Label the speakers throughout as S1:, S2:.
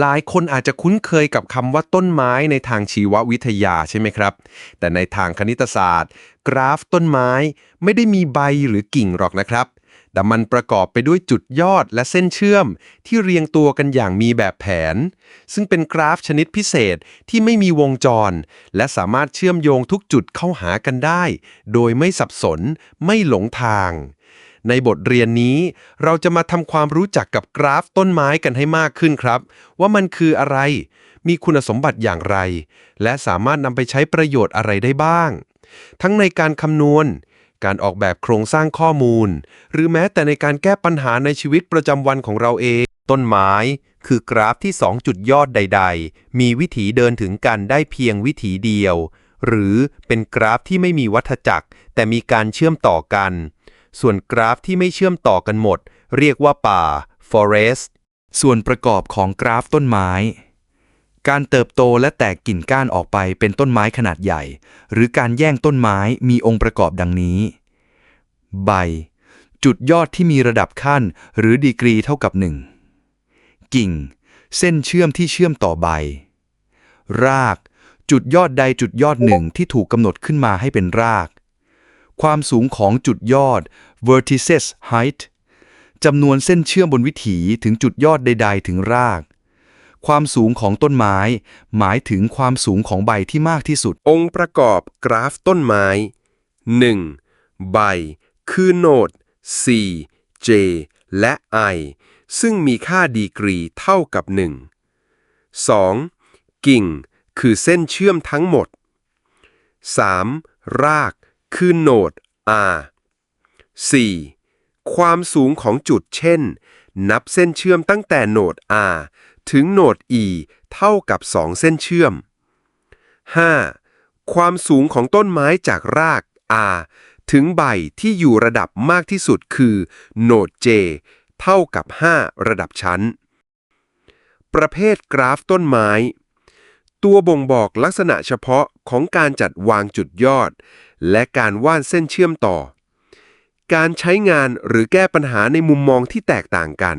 S1: หลายคนอาจจะคุ้นเคยกับคำว่าต้นไม้ในทางชีววิทยาใช่ไหมครับ แต่ในทางคณิตศาสตร์ กราฟต้นไม้ไม่ได้มีใบหรือกิ่งหรอกนะครับ แต่มันประกอบไปด้วยจุดยอดและเส้นเชื่อม ที่เรียงตัวกันอย่างมีแบบแผน ซึ่งเป็นกราฟชนิดพิเศษที่ไม่มีวงจร และสามารถเชื่อมโยงทุกจุดเข้าหากันได้ โดยไม่สับสน ไม่หลงทาง ในบทเรียนนี้ เราจะมาทำความรู้จักกับกราฟต้นไม้กันให้มากขึ้นครับ ว่ามันคืออะไร มีคุณสมบัติอย่างไร และสามารถนำไปใช้ประโยชน์อะไรได้บ้าง ทั้งในการคำนวณ การออกแบบโครงสร้างข้อมูล หรือแม้แต่ในการแก้ปัญหาในชีวิตประจำวันของเราเอง
S2: ต้นไม้คือกราฟที่สองจุดยอดใด ๆ มีวิถีเดินถึงกันได้เพียงวิถีเดียว หรือเป็นกราฟที่ไม่มีวัฏจักร แต่มีการเชื่อมต่อกัน ส่วนกราฟที่ไม่เชื่อมต่อกันหมด เรียกว่าป่า forest
S3: ส่วนประกอบของกราฟต้นไม้ การเติบโตและแตกกิ่นก้านออกไปเป็นต้นไม้ขนาดใหญ่ หรือการแย่งต้นไม้มีองค์ประกอบดังนี้ ใบ จุดยอดที่มีระดับขั้นหรือดีกรีเท่ากับ1กิ่ง เส้นเชื่อมที่เชื่อมต่อใบ ราก จุดยอดใดจุดยอดหนึ่งที่ถูกกำหนดขึ้นมาให้เป็นราก ความสูงของจุดยอด vertices height จำนวนเส้นเชื่อมบนวิถีถึงจุดยอดใด ๆ ถึงราก ความสูงของต้นไม้ หมายถึงความสูงของใบที่มากที่สุด
S1: องค์ประกอบกราฟต้นไม้ 1. ใบ คือโนด C J และ I ซึ่งมีค่าดีกรีเท่ากับ 1 2. กิ่ง คือเส้นเชื่อมทั้งหมด 3. ราก คือโนด R 4. ความสูงของจุดเช่น นับเส้นเชื่อมตั้งแต่โนด R ถึงโนด E เท่ากับ 2 เส้นเชื่อม 5. ความสูงของต้นไม้จากราก R ถึงใบที่อยู่ระดับมากที่สุดคือโนด J เท่ากับ 5 ระดับชั้น ประเภทกราฟต้นไม้ ตัวบ่งบอกลักษณะเฉพาะ ของการจัดวางจุดยอด และการว่านเส้นเชื่อมต่อ การใช้งานหรือแก้ปัญหาในมุมมองที่แตกต่างกัน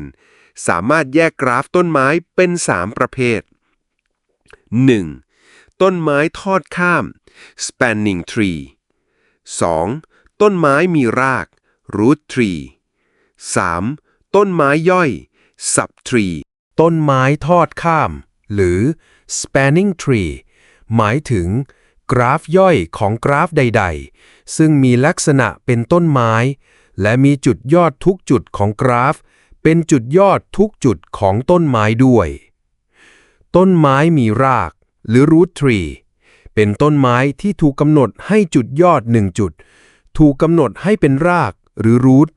S1: สามารถแยกกราฟต้นไม้เป็น 3 ประเภท 1. ต้นไม้ทอดข้าม spanning tree 2. ต้นไม้มีราก root tree 3. ต้นไม้ย่อย sub tree ต้นไม้ทอดข้าม หรือ spanning tree หมายถึง กราฟย่อยของกราฟใด ๆ ซึ่งมีลักษณะเป็นต้นไม้ และมีจุดยอดทุกจุดของกราฟ เป็นจุดยอดทุกจุดของต้นไม้ด้วย ต้นไม้มีราก หรือ root tree เป็นต้นไม้ที่ถูกกำหนดให้จุดยอดหนึ่งจุด ถูกกำหนดให้เป็นรากหรือ root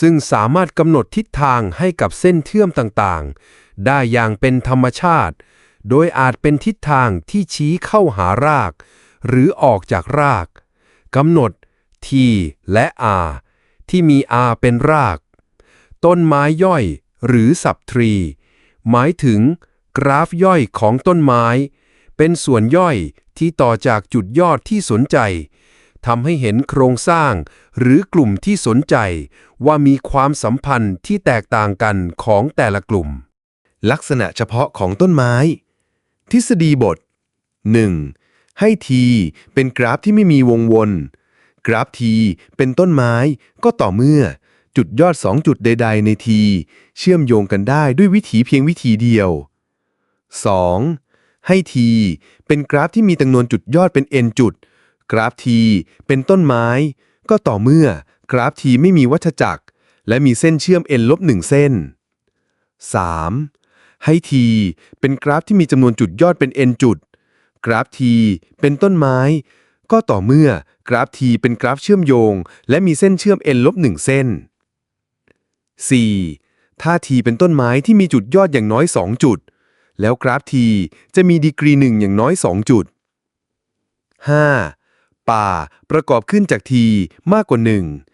S1: ซึ่งสามารถกำหนดทิศทางให้กับเส้นเชื่อมต่างๆ ได้อย่างเป็นธรรมชาติ โดยอาจเป็นทิศทางที่ชี้เข้าหาราก หรือออกจากรากกำหนด T และ R ที่มี R เป็นราก ต้นไม้ย่อยหรือสับทรี หมายถึง กราฟย่อยของต้นไม้ เป็นส่วนย่อยที่ต่อจากจุดยอดที่สนใจทำให้เห็นโครงสร้างหรือกลุ่มที่สนใจว่ามีความสัมพันธ์ที่แตกต่างกันของแต่ละกลุ่ม ลักษณะเฉพาะของต้นไม้ ทฤษฎีบท 1. ให้ t เป็นกราฟที่ไม่มีวงวน กราฟ t เป็นต้นไม้ก็ต่อเมื่อ จุดยอด 2 จุดใด ๆ ใน t เชื่อมโยงกันได้ด้วยวิธีเพียงวิธีเดียว 2. ให้ t เป็นกราฟที่มีจำนวนจุดยอดเป็น n จุด กราฟ t เป็นต้นไม้ ก็ต่อเมื่อกราฟ t ไม่มีวัฏจักร และมีเส้นเชื่อม n ลบ1เส้น 3. ให้ t เป็นกราฟที่มีจำนวนจุดยอดเป็น n จุด กราฟ t เป็นต้นไม้ ก็ต่อเมื่อกราฟ t เป็นกราฟเชื่อมโยง และมีเส้นเชื่อม n ลบ1เส้น 4. ถ้า t เป็นต้นไม้ที่มีจุดยอดอย่างน้อย 2 จุด แล้วกราฟ t จะมีดีกรีหนึ่งอย่างน้อย 2 จุด 5. ป่าประกอบขึ้นจาก t มากกว่า 1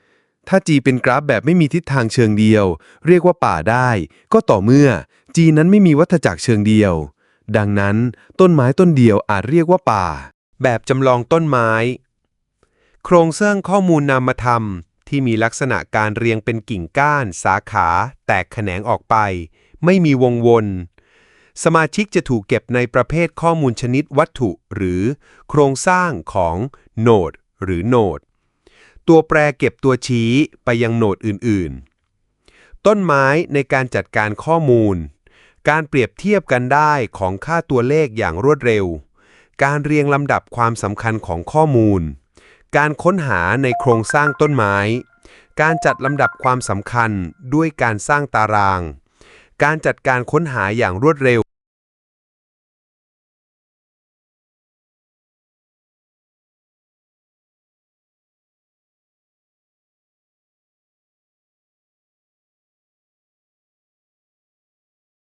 S1: ถ้า g เป็นกราฟแบบไม่มีทิศทางเชิงเดียว เรียกว่าป่าได้ ก็ต่อเมื่อ g นั้นไม่มีวัฏจักรเชิงเดียว ดังนั้นต้นไม้ต้นเดียวอาจเรียกว่าป่า แบบจำลองต้นไม้ โครงสร้างข้อมูลนามธรรม ที่มีลักษณะการเรียงเป็นกิ่งก้าน สาขา แตกแขนงออกไป ไม่มีวงวนสมาชิกจะถูกเก็บในประเภทข้อมูลชนิดวัตถุ หรือ โครงสร้างของโนดหรือโนด ตัวแปรเก็บตัวชี้ไปยังโหนดอื่นๆ ต้นไม้ในการจัดการข้อมูล การเปรียบเทียบกันได้ของค่าตัวเลขอย่างรวดเร็ว การเรียงลำดับความสำคัญของข้อมูล การค้นหาในโครงสร้างต้นไม้ การจัดลำดับความสำคัญด้วยการสร้างตาราง การจัดการค้นหาอย่างรวดเร็ว